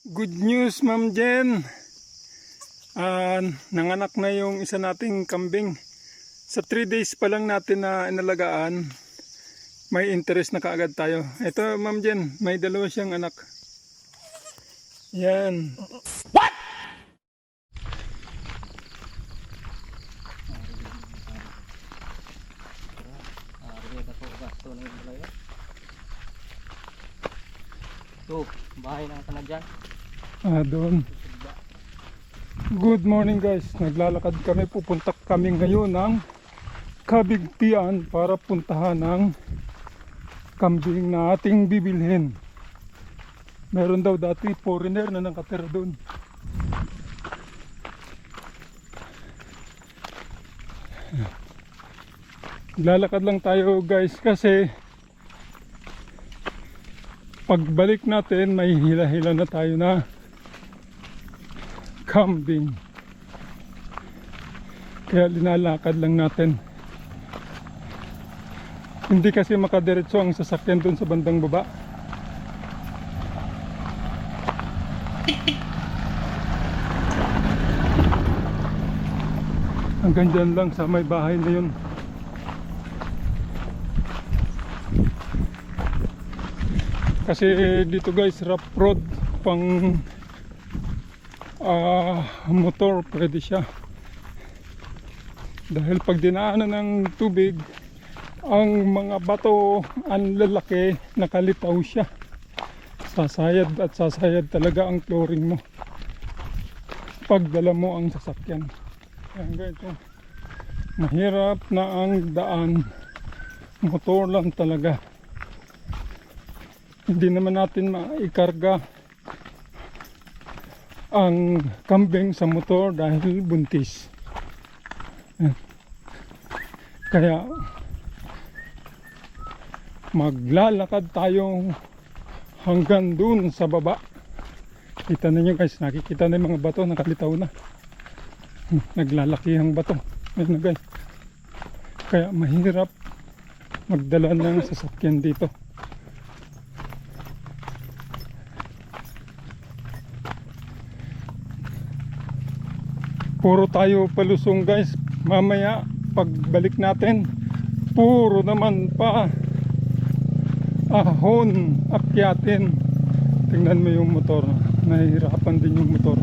Good news, Ma'am Jen. Ah, nanganak na yung isa nating kambing. Sa 3 days pa lang natin na inalagaan, may interest na kaagad tayo. Ito, Ma'am Jen, may dalawa siyang anak. Yan. Ito, bahay ng kana dyan. Ah, doon. Good morning guys. Naglalakad kami. Pupunta kami ngayon ng Kabigtian para puntahan ng kambing na ating bibilhin. Meron daw dati foreigner na nakatira doon. Lalakad lang tayo guys kasi pagbalik natin may hila-hila na tayo na kambing. Kaya linalakad lang natin. Hindi kasi makadiretso ang sasakyan doon sa bandang baba. Hanggang dyan lang sa may bahay na yun. Kasi dito guys, rough road pang ah, motor pwede siya. Dahil pag dinaanan ng tubig, ang mga bato ang lalaki, nakalitaw siya. Sasayad at sasayad talaga ang flooring mo. Pagdala mo ang sasakyan. Ayan guys, oh. mahirap na ang daan. Motor lang talaga hindi naman natin maikarga ang kambing sa motor dahil buntis. Kaya maglalakad tayo hanggang dun sa baba. Kita ninyo guys, nakikita na yung mga bato, nakalitaw na. Hmm, Naglalaki ang bato. Ayan na guys. Kaya mahirap magdala ng sasakyan dito. Puro tayo palusong guys. Mamaya pagbalik natin puro naman pa ahon akyatin. Tingnan mo yung motor. Nahihirapan din yung motor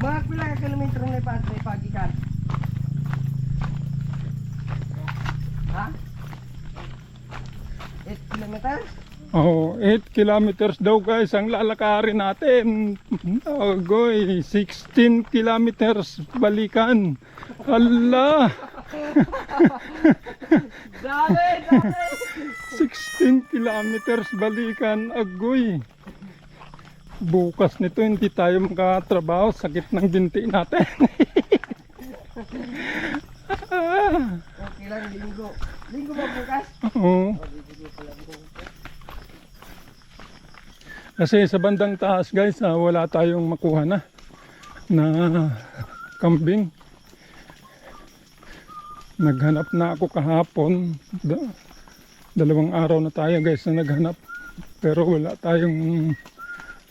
Mga pila ka kilometro na ipa na ipagikan? Ha? 8 kilometers? oh 8 kilometers daw guys ang lalakarin natin agoy 16 kilometers balikan Allah Dami! Dami! 16 kilometers balikan agoy bukas nito hindi tayo makatrabaho sakit ng binti natin Okay lang, linggo. Linggo ba bukas? Oo. Kasi sa bandang taas guys, ah, wala tayong makuha na na kambing. Naghanap na ako kahapon. Da- dalawang araw na tayo guys na naghanap. Pero wala tayong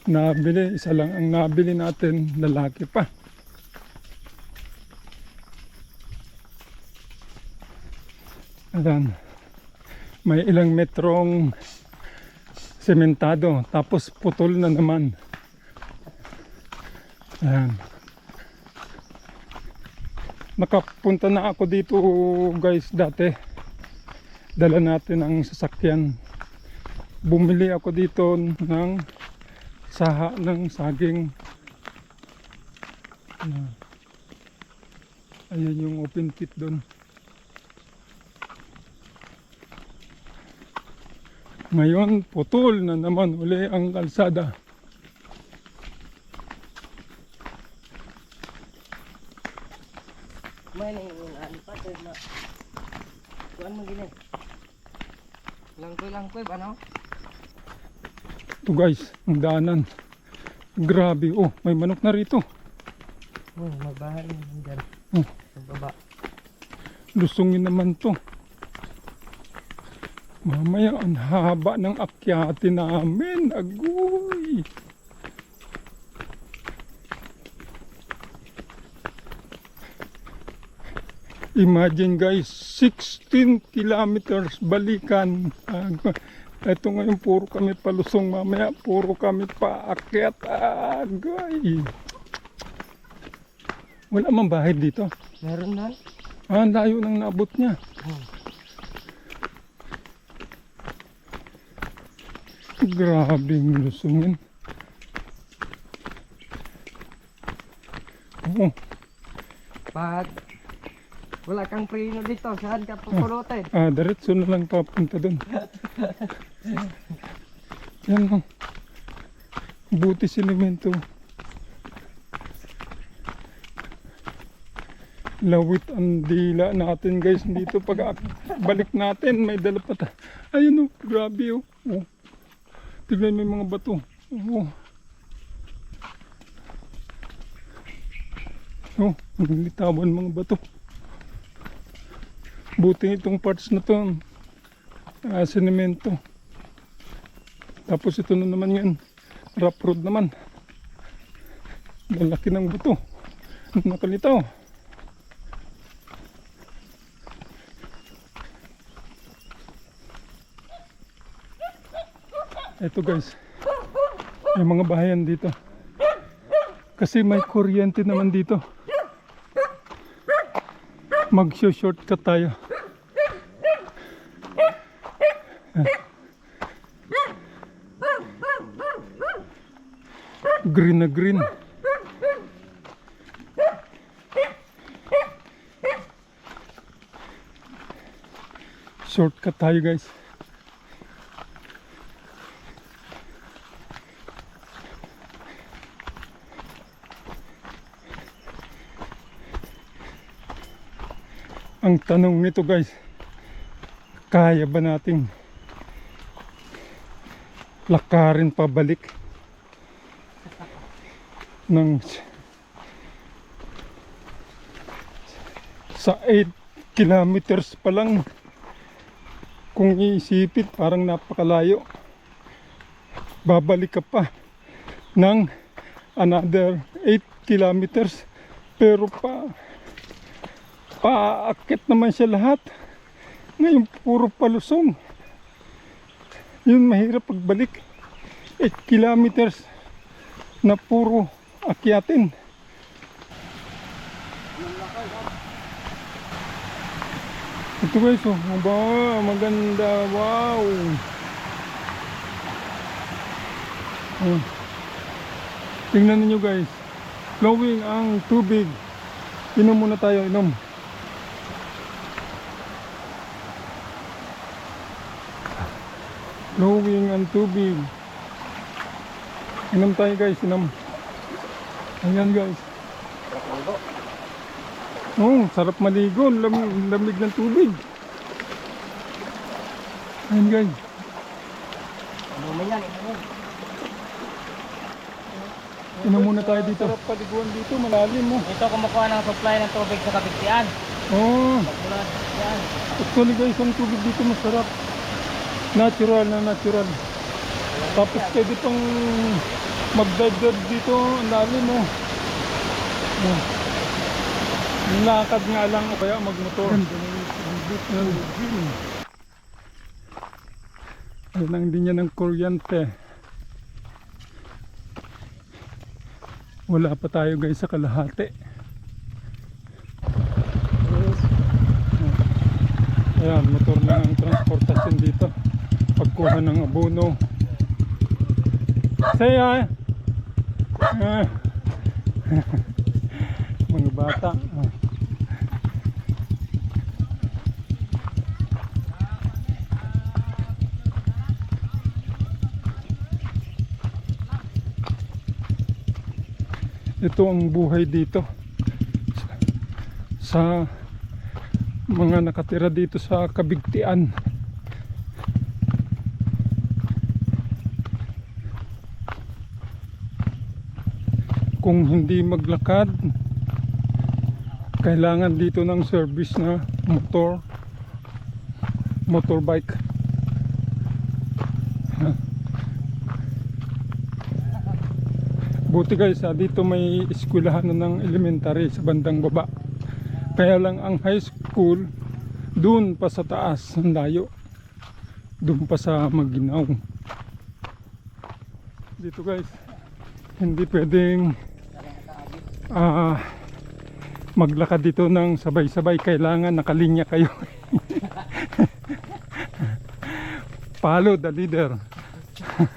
nabili. Isa lang ang nabili natin, lalaki pa. Ayan. May ilang metrong sementado tapos putol na naman. Ayan. Nakapunta na ako dito guys dati. Dala natin ang sasakyan. Bumili ako dito ng saha ng saging. Ayan. yung open pit doon Ngayon, putol na naman uli ang kalsada. May nangyayari pa. Kaya na. Kuan mo gini. Langkoy langkoy ba no? Ito guys, ang daanan. Grabe, oh, may manok na rito. Oh, magbahay mo dyan. Oh. Sa baba. Lusungin naman to. Mamaya ang haba ng akyatin namin. Agoy! Imagine guys, 16 kilometers balikan. Ito ngayon puro kami palusong mamaya, puro kami paakyat. Agay! Wala mang bahay dito. Meron na. Ah, layo nang naabot niya. Grabe yung lusungin. Oo, Pag wala kang preno dito, saan ka pupulutin? ah, diretso na lang papunta doon. Yan lang. Buti silimento. Lawit ang dila natin guys dito pag balik natin may dala pa ta. Ayun oh, grabe oh. oh. Tignan mo yung mga bato. Oh. Oh, ang litawan mga bato. Buti itong parts na to, ah, sinemento. Tapos ito na naman yan, rough road naman. Malaki ng buto. Nakalitaw. Ito guys, yung mga bahayan dito. Kasi may kuryente naman dito. Mag-shortcut tayo. Green na green. Shortcut tayo guys. Ang tanong nito guys, kaya ba nating lakarin pabalik ng sa 8 kilometers pa lang? Kung iisipin parang napakalayo. Babalik ka pa ng another 8 kilometers pero pa paakit naman siya lahat. Ngayon puro palusong. Yun mahirap pagbalik. 8 kilometers na puro akyatin. Ito guys, oh, aba, maganda, wow. Oh. Tingnan niyo guys, flowing ang tubig. Inom muna tayo, inom. Flowing ang tubig. Inom tayo guys, inom. Ayan guys. Oh, sarap maligo. Lam lamig ng tubig. Ayan guys. Ano man yan? Inom muna tayo dito. Sarap paliguan dito, malalim mo. Ito kumukuha ng supply ng tubig sa Kabigtian. Oh, actually guys, ang tubig dito masarap. Natural na natural. Tapos pwede pang mag-dive dito, ang lalim mo. Oh. Lakad nga lang o kaya magmotor. Ayun ang linya ng kuryente. Wala pa tayo guys sa kalahati. Ayan, motor na ang transportasyon dito. Pagkuha ng abono. Saya! Ah. Mga bata. Ito ang buhay dito. Sa mga nakatira dito sa Kabigtian. Kung hindi maglakad, kailangan dito ng service na motor, motorbike. Buti guys, ah, dito may eskwelahan na ng elementary sa bandang baba. Kaya lang ang high school, doon pa sa taas, ang layo. Doon pa sa Maginaw. Dito guys, hindi pwedeng ah maglakad dito ng sabay-sabay. Kailangan nakalinya kayo. Follow the leader.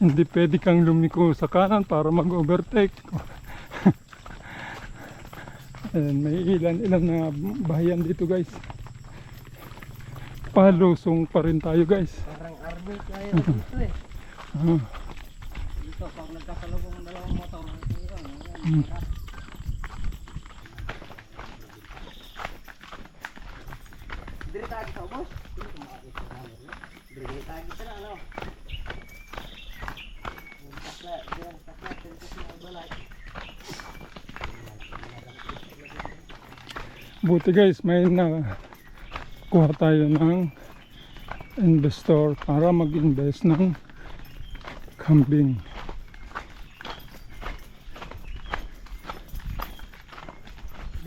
Hindi pwede kang lumiko sa kanan para mag-overtake. Ayan, may ilan-ilan na bahayan dito guys. Palusong pa rin tayo guys. Parang army tayo dito eh. Ah, Dito, pag nagkasalubong ang dalawang motor, Hmm. Diri tayo sa boss. Diri tayo sa ano. Takla, diyan, takla, tentos na buti guys, may na kuha tayo ng investor para mag-invest ng kambing.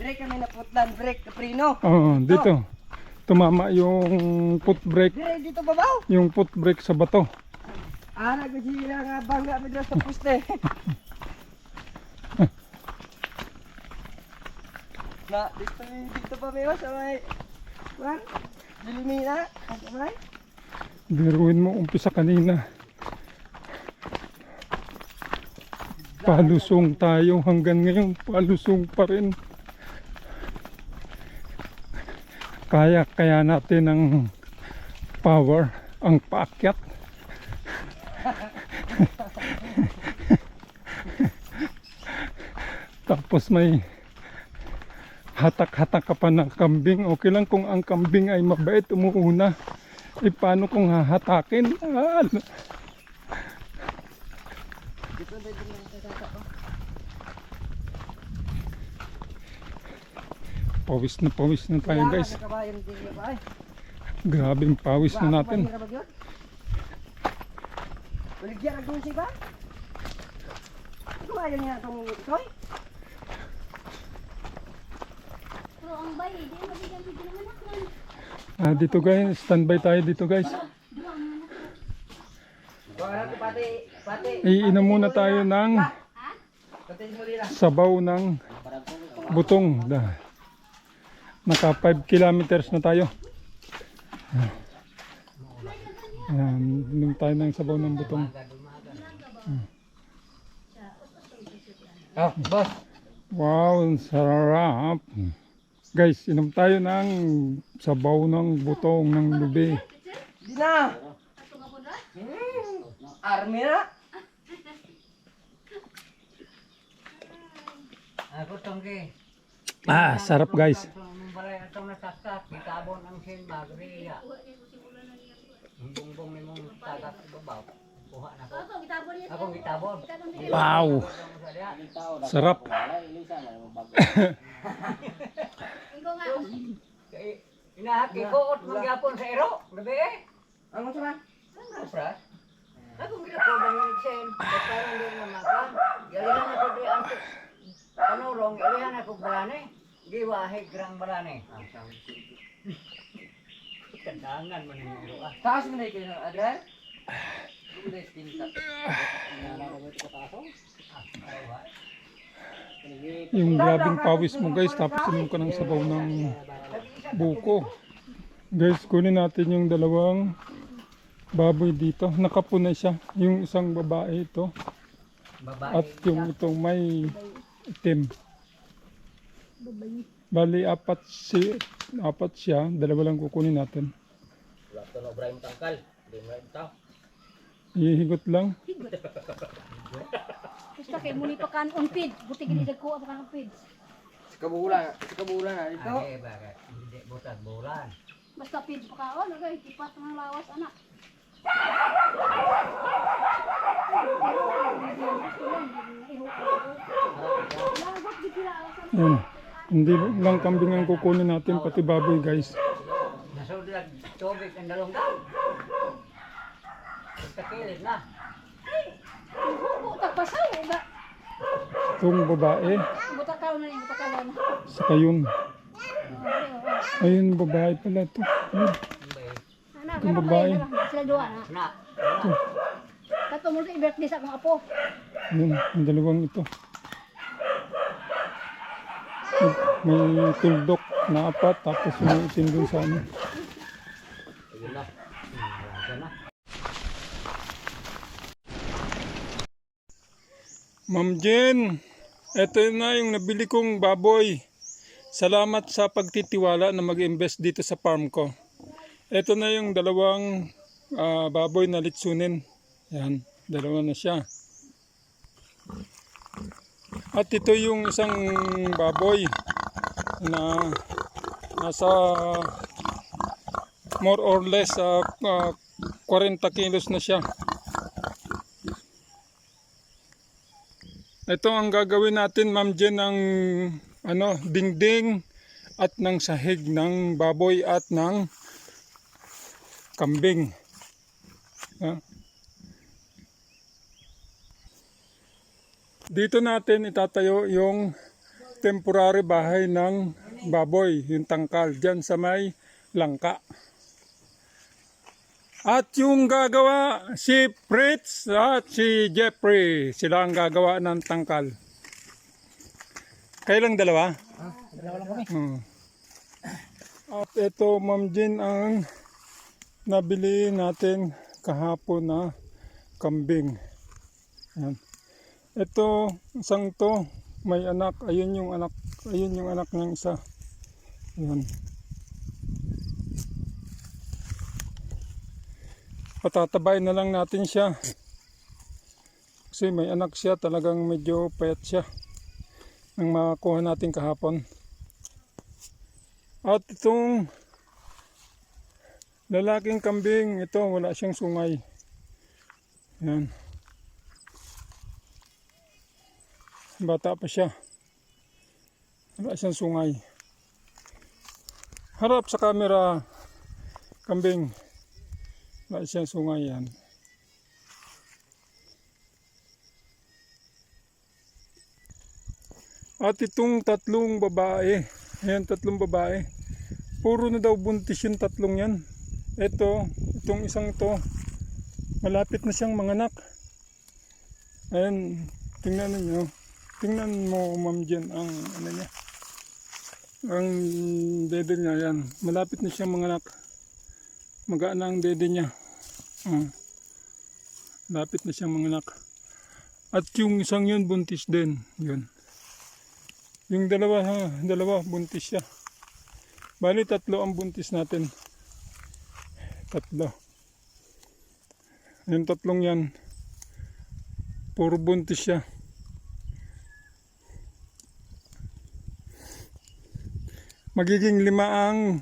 Diri kami naputlan, break, kaprino. Oh, dito. Tumama yung foot brake, Diri dito babaw. yung foot brake sa bato. Ah, nagsira nga bangga mi dito sa poste. Na, dito dito pa may sa may Kuan? Dilimina, ang kamay. Biruin mo umpisa kanina. Palusong tayo hanggang ngayon, palusong pa rin. Kaya kaya natin ang power, ang paakyat. Tapos may hatak-hatak ka pa ng kambing. Okay lang kung ang kambing ay mabait, umuuna. Eh paano kung hahatakin? Ah, Dito dito lang sa tata ko. Pawis na pawis na tayo guys. Grabe ang pawis na natin. Baligyan ang dulce ba? Kabayan niya itong itoy? Pero ang bay, di mo bigyan bigyan nan. Ah, dito guys, standby tayo dito guys. Iinom muna tayo ng sabaw ng butong. Da. Naka 5 kilometers na tayo. Ayan, inom tayo ng sabaw ng butong. Oh, boss. Wow, ang sarap. Guys, inom tayo ng sabaw ng butong ng lubi. Di na. Hmm. Army na. Tongki. Ah, sarap guys. Balay atong nasaksak, gitabon ang sin magriya. Ang bungbong ni mong tagat sa babaw. Kuha na ko. Ako gitabon niya. Ako gitabon. Wow, sarap. Ikaw nga. Kay inahaki ko ot magyapon sa ero. Gabi eh. Ano sa ba? Ano pras? Ako gilako ng sen. Bakaran din na makan. Galihan ako di ang panurong, galihan ako balane. Giwahe grang balane. Kandangan man yung ero ah. Taas mo na kayo ng adre? Hindi, tinta. Yung grabing pawis mo guys, tapos inom ka ng sabaw ng buko. Guys, kunin natin yung dalawang baboy dito. Nakapuna siya. Yung isang babae ito. Babae. At yung itong may itim. Bali, apat, si, apat siya. Dalawa lang kukunin natin. Wala ko na Ibrahim tangkal. Hindi mo ito. Ihigot lang. Basta kay muni pa kan on feed. Buti gini dagko pa kan on feed. Kabulan, kabulan na dito. Ay, bakit? Hindi butag bulan. Basta feed pa kaon, agay tipat ng lawas anak. Lagot Hindi lang kambing ang kukunin natin, pati baboy guys. Nasod lang tubig ang. Sa kilid na. Butak pasaw ba? Itong babae, Butakaw na yung butakaw na. saka yun. Ayun, babae pala to. Ayun. Anak, Yung anak, babae. Sila dua na. Na. Kato mo sa i-birthday sa apo. Ayun, ang dalawang ito. May tuldok na apat, tapos yung itim dun sa ano. Ma'am Jen, eto na yung nabili kong baboy. Salamat sa pagtitiwala na mag-invest dito sa farm ko. Ito na yung dalawang ah, baboy na litsunin. Yan, dalawa na siya. At ito yung isang baboy na nasa more or less ah, ah, 40 kilos na siya. Ito ang gagawin natin, Ma'am Jen, ng ano, dingding at ng sahig ng baboy at ng kambing. Ha? Dito natin itatayo yung temporary bahay ng baboy, yung tangkal, dyan sa may langka. At yung gagawa, si Fritz at si Jeffrey. Sila ang gagawa ng tangkal. Kayo dalawa? Dalawa lang kami. Hmm. At ito, Ma'am ang nabili natin kahapon na kambing. Ayan. Ito, isang to, may anak. Ayun yung anak, ayun yung anak ng isa. Ayan. Patatabay na lang natin siya. Kasi may anak siya, talagang medyo payat siya. Nang makakuha natin kahapon. At itong lalaking kambing, ito wala siyang sungay. Yan. Bata pa siya. Wala siyang sungay. Harap sa camera, kambing. Wala siyang sungay yan. At itong tatlong babae, ayan tatlong babae, puro na daw buntis yung tatlong yan. Ito, itong isang to, malapit na siyang manganak. Ayan, tingnan niyo. Tingnan mo, Ma'am Jen, ang ano niya. Ang dede niya, yan. Malapit na siyang manganak. Magaan na ang dede niya. Ah. Lapit na siyang manganak. At yung isang yun, buntis din. Yun. Yung dalawa, ha, dalawa, buntis siya. Bali, tatlo ang buntis natin. Tatlo. Yung tatlong yan, puro buntis siya. Magiging lima ang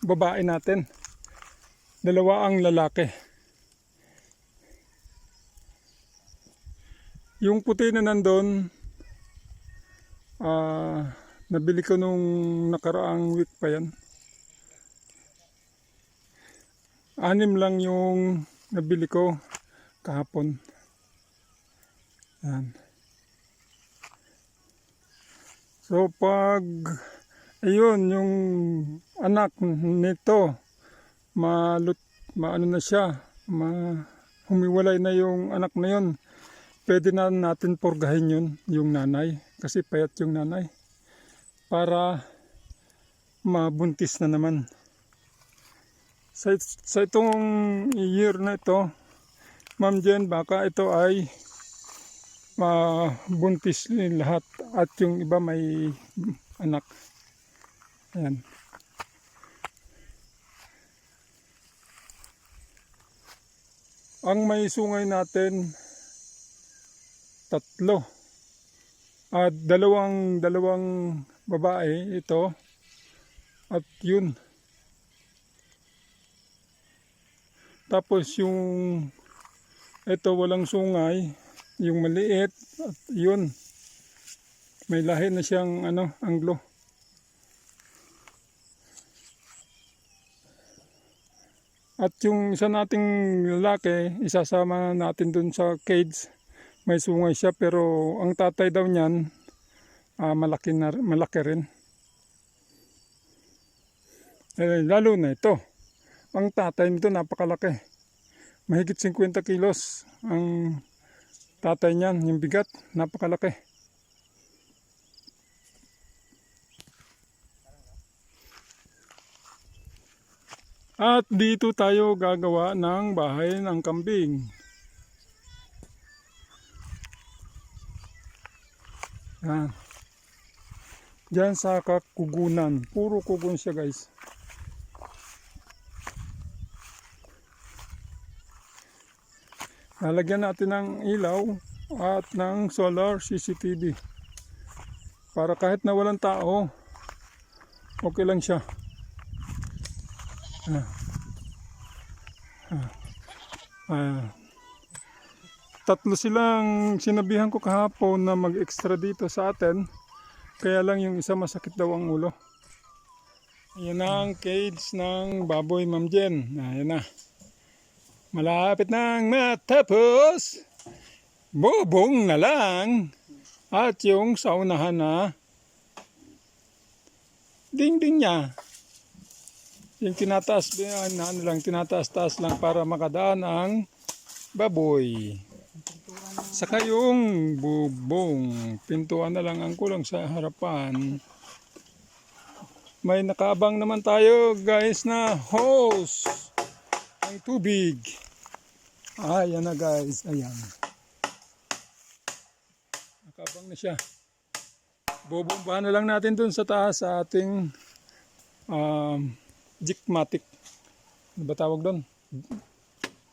babae natin. Dalawa ang lalaki. Yung puti na nandun, Ah, nabili ko nung nakaraang week pa yan. Anim lang yung nabili ko kahapon. Yan. So pag ayun yung anak nito malut maano na siya, ma humiwalay na yung anak na yun. Pwede na natin purgahin yun, yung nanay kasi payat yung nanay para mabuntis na naman sa, sa itong year na ito ma'am Jen baka ito ay mabuntis lahat at yung iba may anak ayan ang may sungay natin tatlo at dalawang dalawang babae ito at yun. Tapos yung ito walang sungay, yung maliit at yun. May lahi na siyang ano, anglo. At yung isa nating lalaki, isasama natin dun sa cage. May sungay siya pero ang tatay daw niyan ah, malaki, na, malaki rin. Eh, lalo na ito. Ang tatay nito napakalaki. Mahigit 50 kilos ang tatay niyan, yung bigat, napakalaki. At dito tayo gagawa ng bahay ng kambing. Yan. Diyan sa kakugunan. Puro kugun siya guys. Lalagyan natin ng ilaw at ng solar CCTV. Para kahit na walang tao, okay lang siya. Ah. Tatlo silang sinabihan ko kahapon na mag-extra dito sa atin. Kaya lang yung isa masakit daw ang ulo. Yan ang cage ng baboy Ma'am Jen. Ayan na. Malapit nang matapos. Bubong na lang. At yung saunahan na ding-ding niya. Yung tinataas, ano lang, tinataas-taas lang para makadaan ang baboy. Saka yung bubong, pintuan na lang ang kulang sa harapan. May nakaabang naman tayo guys na hose ng tubig. Ayan na guys, ayan. Nakaabang na siya. Bubumbahan na lang natin dun sa taas sa ating um, Jikmatic. Ano ba tawag doon?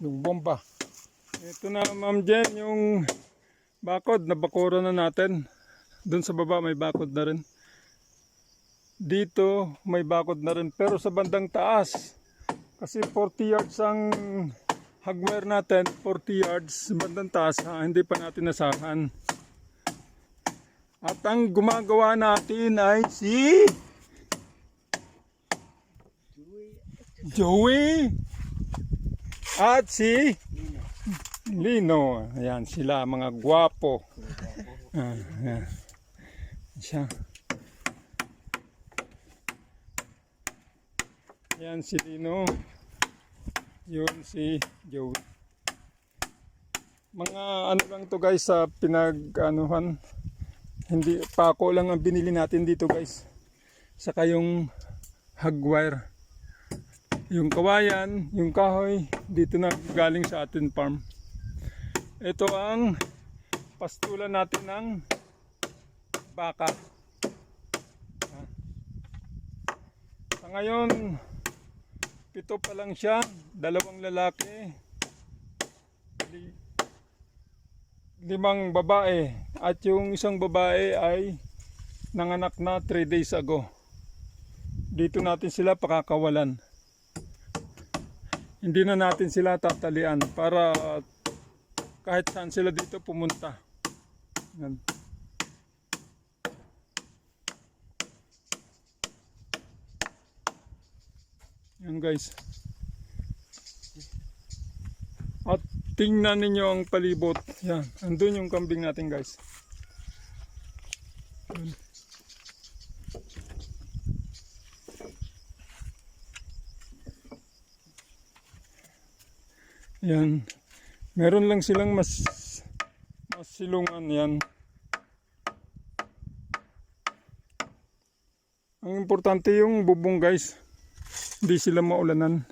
Yung bomba. Ito na Ma'am Jen, yung bakod, nabakura na natin. Doon sa baba may bakod na rin. Dito may bakod na rin. Pero sa bandang taas, kasi 40 yards ang hagware natin, 40 yards bandang taas, ha, hindi pa natin nasahan. At ang gumagawa natin ay si Joey at si Lino. Ayan sila mga gwapo. Ah, ayan. Ayan si Lino. Yun si Joey. Mga ano lang to guys sa pinag-anuhan. Hindi, pako lang ang binili natin dito guys. Saka yung hagwire. Yung kawayan, yung kahoy, dito na galing sa atin farm. Ito ang pastulan natin ng baka. Sa ngayon, pito pa lang siya, dalawang lalaki, li- limang babae, at yung isang babae ay nanganak na 3 days ago. Dito natin sila pakakawalan hindi na natin sila tatalian para kahit saan sila dito pumunta. Yan. Yan guys. At tingnan ninyo ang palibot. Yan. Andun yung kambing natin guys. Yan. Meron lang silang mas mas silungan yan. Ang importante yung bubong guys. Hindi sila maulanan.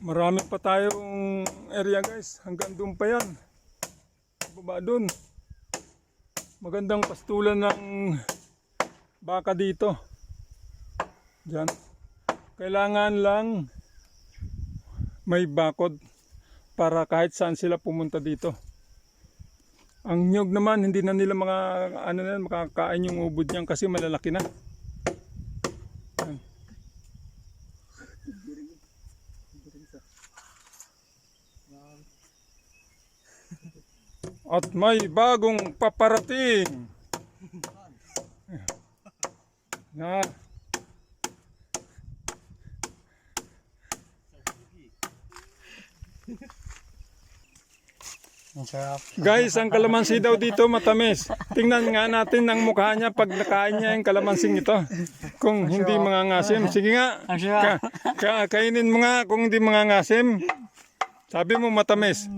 Marami pa tayong area guys. Hanggang doon pa yan. Baba doon magandang pastulan ng baka dito. Diyan. Kailangan lang may bakod para kahit saan sila pumunta dito. Ang nyog naman, hindi na nila mga ano na, makakain yung ubod niyan kasi malalaki na. Yan. At may bagong paparating. Na. Guys, ang kalamansi daw dito matamis. Tingnan nga natin ang mukha niya pag nakain niya yung kalamansing ito. Kung hindi mga ngasim. Sige nga, ka, ka- kainin mo nga kung hindi mga ngasim. Sabi mo matamis.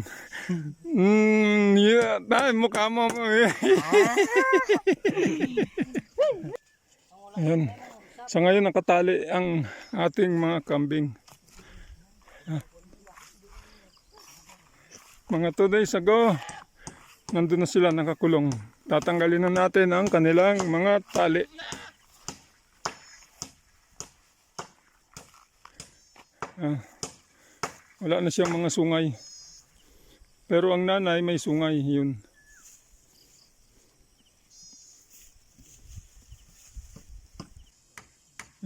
Mmm. Mmm. Yeah. Dahil mukha mo. Ayan. Sa ngayon nakatali ang ating mga kambing. Mga two days ago, nandun na sila nakakulong. Tatanggalin na natin ang kanilang mga tali. Ah, wala na siyang mga sungay. Pero ang nanay may sungay, yun.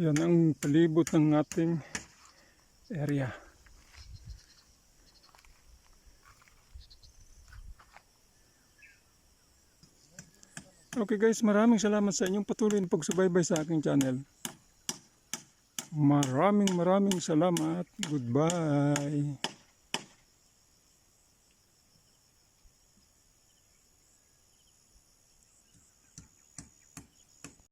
Yan ang palibot ng ating area. Okay guys, maraming salamat sa inyong patuloy na pagsubaybay sa aking channel. Maraming maraming salamat. Goodbye.